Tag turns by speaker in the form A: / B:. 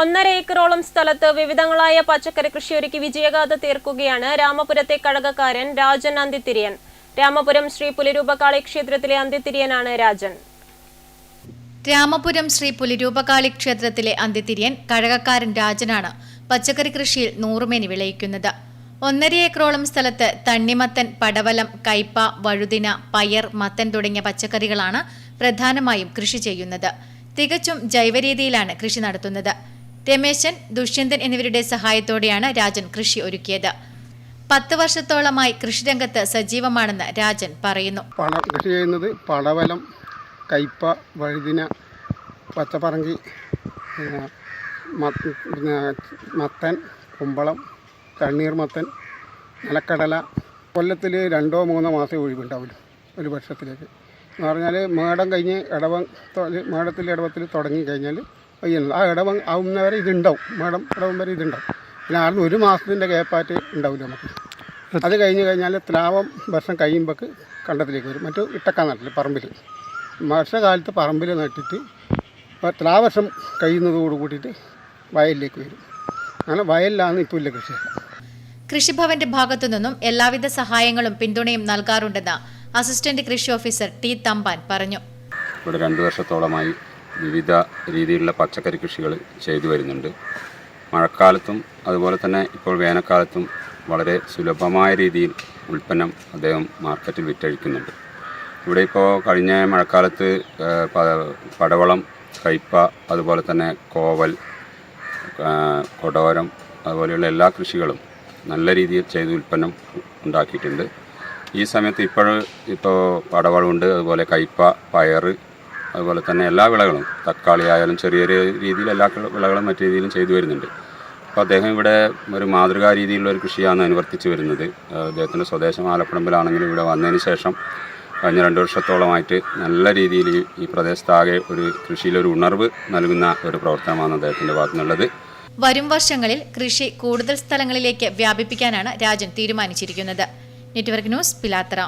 A: ഒന്നര ഏക്കറോളം സ്ഥലത്ത് വിവിധങ്ങളായ പച്ചക്കറി കൃഷിയൊരുക്കി വിജയഗാഥ തീർക്കുകയാണ് രാമപുരത്തെ കഴകക്കാരൻ രാജൻ അന്തിത്തിരിയൻ. രാമപുരം ശ്രീ പുലിരൂപകാളി ക്ഷേത്രത്തിലെ അന്തിത്തിരിയനാണ് രാജൻ.
B: രാമപുരം ശ്രീ പുലിരൂപകാളി ക്ഷേത്രത്തിലെ അന്തിത്തിരിയൻ കഴകക്കാരൻ രാജനാണ് പച്ചക്കറി കൃഷിയിൽ നൂറുമേനി വിളയിക്കുന്നത്. ഒന്നര ഏക്കറോളം സ്ഥലത്ത് തണ്ണിമത്തൻ പടവലം കയ്പ വഴുതിന പയർ മത്തൻ തുടങ്ങിയ പച്ചക്കറികളാണ് പ്രധാനമായും കൃഷി ചെയ്യുന്നത്. തികച്ചും ജൈവരീതിയിലാണ് കൃഷി നടത്തുന്നത്. രമേശൻ ദുഷ്യന്തൻ എന്നിവരുടെ സഹായത്തോടെയാണ് രാജൻ കൃഷി ഒരുക്കിയത്. പത്ത് വർഷത്തോളമായി കൃഷിരംഗത്ത് സജീവമാണെന്ന് രാജൻ പറയുന്നു.
C: പണ കൃഷി ചെയ്യുന്നത് പടവലം കയ്പ വഴുതിന പച്ചപ്പറങ്കി പിന്നെ മത്തൻ കുമ്പളം തണ്ണീർമത്തൻ നിലക്കടല. കൊല്ലത്തിൽ രണ്ടോ മൂന്നോ മാസം ഒഴിവുണ്ടാവില്ല ഒരു വർഷത്തിലേക്ക്. എന്ന് പറഞ്ഞാൽ മേടം കഴിഞ്ഞ് ഇടവം മേടത്തിൽ ഇടവത്തിൽ തുടങ്ങി കഴിഞ്ഞാൽ ആ ഇടവം ആവുന്നവരെ ഇതുണ്ടാവും. മേടം ഇടവം വരെ ഇതുണ്ടാവും. പിന്നെ ആടുന്ന് ഒരു മാസത്തിന്റെ ഗ്യാപ്പായിട്ട് ഉണ്ടാവില്ല നമുക്ക്. അത് കഴിഞ്ഞ് കഴിഞ്ഞാൽ ത്ലാവം വർഷം കഴിയുമ്പോൾ കണ്ടത്തിലേക്ക് വരും. മറ്റു ഇട്ടക്കാൻ നട്ടില്ല പറമ്പിൽ വർഷകാലത്ത് പറമ്പിൽ നട്ടിട്ട് ത്ലാവർഷം കഴിയുന്നതോട് കൂടിയിട്ട് വയലിലേക്ക് വരും. അങ്ങനെ വയലിലാണ് ഇപ്പോൾ ഇല്ല കൃഷി.
B: കൃഷിഭവന്റെ ഭാഗത്തു നിന്നും എല്ലാവിധ സഹായങ്ങളും പിന്തുണയും നൽകാറുണ്ടെന്ന് അസിസ്റ്റന്റ് കൃഷി ഓഫീസർ ടി തമ്പാൻ പറഞ്ഞു.
D: ഇവിടെ രണ്ടു വർഷത്തോളമായി വിവിധ രീതിയിലുള്ള പച്ചക്കറി കൃഷികൾ ചെയ്തു വരുന്നുണ്ട്. മഴക്കാലത്തും അതുപോലെ തന്നെ ഇപ്പോൾ വേനൽക്കാലത്തും വളരെ സുലഭമായ രീതിയിൽ ഉൽപ്പന്നം അദ്ദേഹം മാർക്കറ്റിൽ വിറ്റഴിക്കുന്നുണ്ട്. ഇവിടെ ഇപ്പോൾ കഴിഞ്ഞ മഴക്കാലത്ത് പടവളം കയ്പ അതുപോലെ തന്നെ കോവൽ കൊടോരം അതുപോലെയുള്ള എല്ലാ കൃഷികളും നല്ല രീതിയിൽ ചെയ്ത് ഉൽപ്പന്നം ഉണ്ടാക്കിയിട്ടുണ്ട്. ഈ സമയത്ത് ഇപ്പോൾ ഇപ്പോൾ പടവളമുണ്ട് അതുപോലെ കയ്പ പയർ അതുപോലെ തന്നെ എല്ലാ വിളകളും തക്കാളി ആയാലും ചെറിയ രീതിയിൽ എല്ലാ വിളകളും മറ്റു രീതിയിലും ചെയ്തു വരുന്നുണ്ട്. അപ്പോൾ അദ്ദേഹം ഇവിടെ ഒരു മാതൃകാ രീതിയിലുള്ള ഒരു കൃഷിയാണ് അനുവർത്തിച്ച് വരുന്നത്. അദ്ദേഹത്തിന്റെ സ്വദേശം ആലപ്പുഴമ്പിലാണെങ്കിലും ഇവിടെ വന്നതിന് ശേഷം കഴിഞ്ഞ രണ്ട് വർഷത്തോളമായിട്ട് നല്ല രീതിയിൽ ഈ പ്രദേശത്താകെ ഒരു കൃഷിയിലൊരു ഉണർവ് നൽകുന്ന ഒരു പ്രവർത്തനമാണ് അദ്ദേഹത്തിന്റെ ഭാഗത്തുനിന്നുള്ളത്.
B: വരും വർഷങ്ങളിൽ കൃഷി കൂടുതൽ സ്ഥലങ്ങളിലേക്ക് വ്യാപിപ്പിക്കാനാണ് രാജൻ തീരുമാനിച്ചിരിക്കുന്നത്. Network news Pilathara.